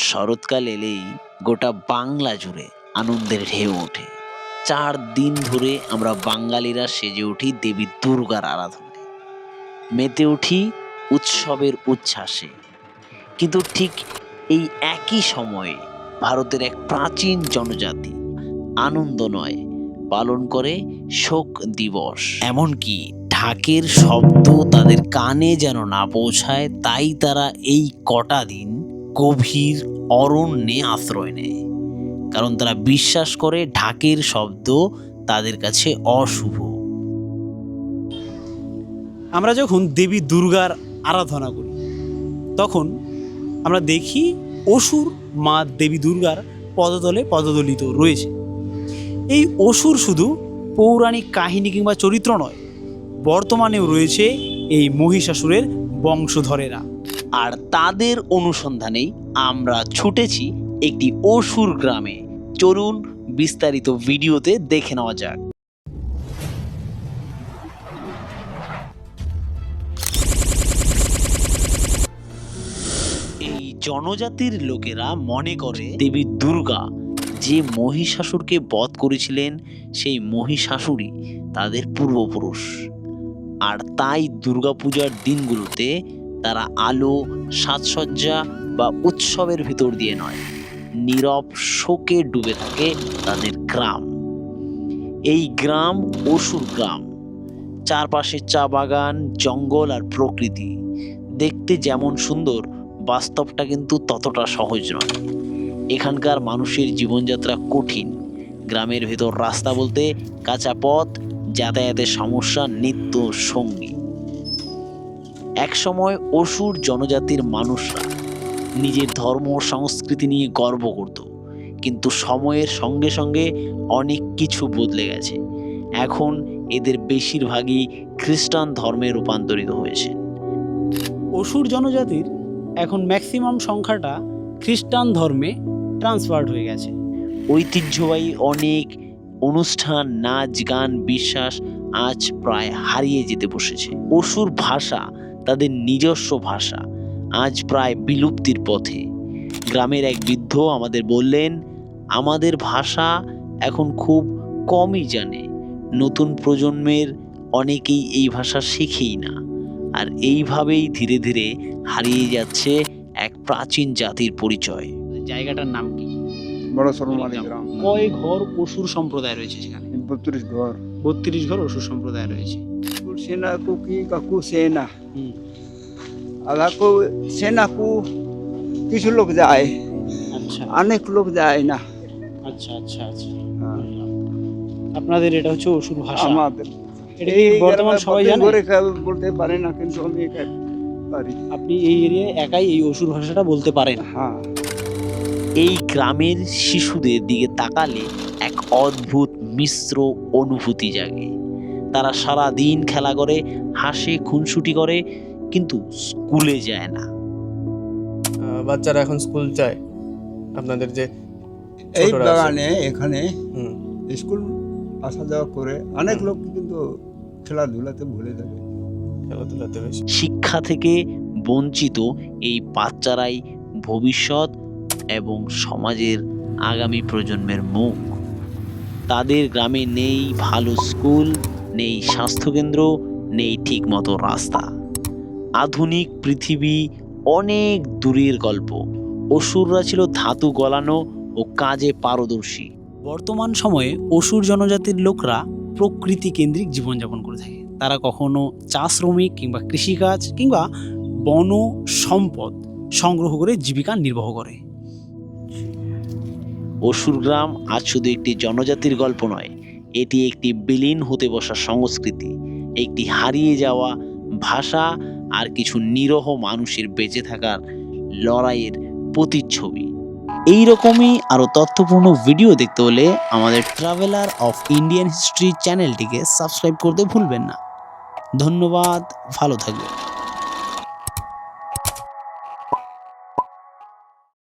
শরৎকাল এলেই গোটা বাংলা জুড়ে আনন্দের ঢেউ ওঠে। চার দিন ধরে আমরা বাঙালিরা সেজে উঠি দেবী দুর্গার আরাধনায়। মেতে উঠি উৎসবের উচ্ছ্বাসে। কিন্তু ঠিক এই একই সময়ে ভারতের এক প্রাচীন জনজাতি আনন্দ নয়, পালন করে শোক দিবস। এমনকি ঢাকের শব্দ তাদের কানে যেন না পৌঁছায়, তাই তারা এই কটা দিন গভীর অরণ্যে আশ্রয় নেয়। কারণ তারা বিশ্বাস করে ঢাকের শব্দ তাদের কাছে অশুভ। আমরা যখন দেবী দুর্গার আরাধনা করি, তখন আমরা দেখি অসুর মা দেবী দুর্গার পদতলে পদদলিত রয়েছে। এই অসুর শুধু পৌরাণিক কাহিনী কিংবা চরিত্র নয়, বর্তমানেও রয়েছে এই মহিষাসুরের বংশধরেরা। আর তাদের অনুসন্ধানেই আমরা ছুটেছি একটি অসুর গ্রামে। চলুন বিস্তারিত ভিডিওতে দেখে নেওয়া যাক। এই জনজাতির লোকেরা মনে করে দেবী দুর্গা যে মহিষাসুরকে বধ করেছিলেন, সেই মহিষাসুরই তাদের পূর্বপুরুষ। আর তাই দুর্গাপূজার দিনগুলোতে তারা আলো, সাজসজ্জা বা উৎসবের ভিতর দিয়ে নয়। নীরব শোকে ডুবে থাকে তাদের গ্রাম। এই গ্রাম অসুর গ্রাম। চারপাশে চা বাগান, জঙ্গল আর প্রকৃতি। দেখতে যেমন সুন্দর, বাস্তবটা কিন্তু ততটা সহজ নয়। এখানকার মানুষের জীবনযাত্রা কঠিন। গ্রামের ভেতর রাস্তা বলতে কাঁচা পথ, যাতায়াতের সমস্যা, নিত্য সঙ্গী। একসময় অসুর জনজাতির মানুষরা নিজের ধর্ম ও সংস্কৃতি নিয়ে গর্ব করত। কিন্তু সময়ের সঙ্গে সঙ্গে অনেক কিছু বদলে গেছে। এখন এদের বেশিরভাগই খ্রিস্টান ধর্মে রূপান্তরিত হয়েছে। অসুর জনজাতির এখন ম্যাক্সিমাম সংখ্যাটা খ্রিস্টান ধর্মে ট্রান্সফার্ড হয়ে গেছে। ঐতিহ্যবাহী অনেক অনুষ্ঠান নাচ গান বিশ্বাস আজ প্রায় হারিয়ে যেতে বসেছে। অসুর ভাষা তাদের নিজস্ব ভাষা। আজ প্রায় বিলুপ্তির পথে। গ্রামের এক বৃদ্ধ আমাদের বললেন আমাদের ভাষা এখন খুব কমই জানে। নতুন প্রজন্মের অনেকেই এই ভাষা শেখেই না। আর এইভাবেই ধীরে ধীরে হারিয়ে যাচ্ছে এক প্রাচীন জাতির পরিচয়। জায়গাটার নাম কি? বড় গ্রাম। কয় ঘর অসুর সম্প্রদায় রয়েছে সেখানে? বত্রিশ ঘর। বত্রিশ ঘর অসুর সম্প্রদায় রয়েছে। কু কি কাকু সেনা হুম। আধা কু সেনা কু কিছু লোক যায় আচ্ছা অনেক লোক যায় না আচ্ছা আচ্ছা আচ্ছা হ্যাঁ, আপনাদের এটা হচ্ছে অসুর ভাষা আমাদের এটা কি বর্তমান সবাই জানে বলতে পারে না কিন্তু আমি একা পারি আপনি এই এরিয়ায় একাই এই অসুর ভাষাটা বলতে পারেন হ্যাঁ এই গ্রামের শিশুদের দিকে তাকালে এক অদ্ভুত মিশ্র অনুভূতি জাগে তারা সারা দিন খেলা করে হাসে খুনসুটি করে কিন্তু স্কুলে যায় না। বাচ্চারা এখন স্কুল যায়। আপনাদের যে এই বাগানে এখানে স্কুল আসা যাওয়া করে অনেক লোক কিন্তু খেলাধুলাতে ভুলে যাবে খেলাধুলাতে শিক্ষা থেকে বঞ্চিত এই বাচ্চারাই ভবিষ্যৎ এবং সমাজের আগামী প্রজন্মের মুখ। তাদের গ্রামে নেই ভালো স্কুল নেই স্বাস্থ্যকেন্দ্র, নেই ঠিকমতো রাস্তা। আধুনিক পৃথিবী অনেক দূরের গল্প। অসুররা ছিল ধাতু গলানো ও কাজে পারদর্শী। বর্তমান সময়ে অসুর জনজাতির লোকরা প্রকৃতি কেন্দ্রিক জীবনযাপন করে থাকে। তারা কখনো চা শ্রমিক কিংবা কৃষিকাজ কিংবা বন সম্পদ সংগ্রহ করে জীবিকা নির্বাহ করে। অসুর গ্রাম আজ শুধু একটি জনজাতির গল্প নয় এটি একটি বিলীন হতে বসা সংস্কৃতি, একটি হারিয়ে যাওয়া ভাষা আর কিছু নিরহ মানুষের বেঁচে থাকার লড়াইয়ের প্রতিচ্ছবি। এই রকমই আরও তথ্যপূর্ণ ভিডিও দেখতে হলে আমাদের ট্রাভেলার অফ ইন্ডিয়ান হিস্ট্রি চ্যানেলটিকে সাবস্ক্রাইব করতে ভুলবেন না। ধন্যবাদ, ভালো থাকবেন।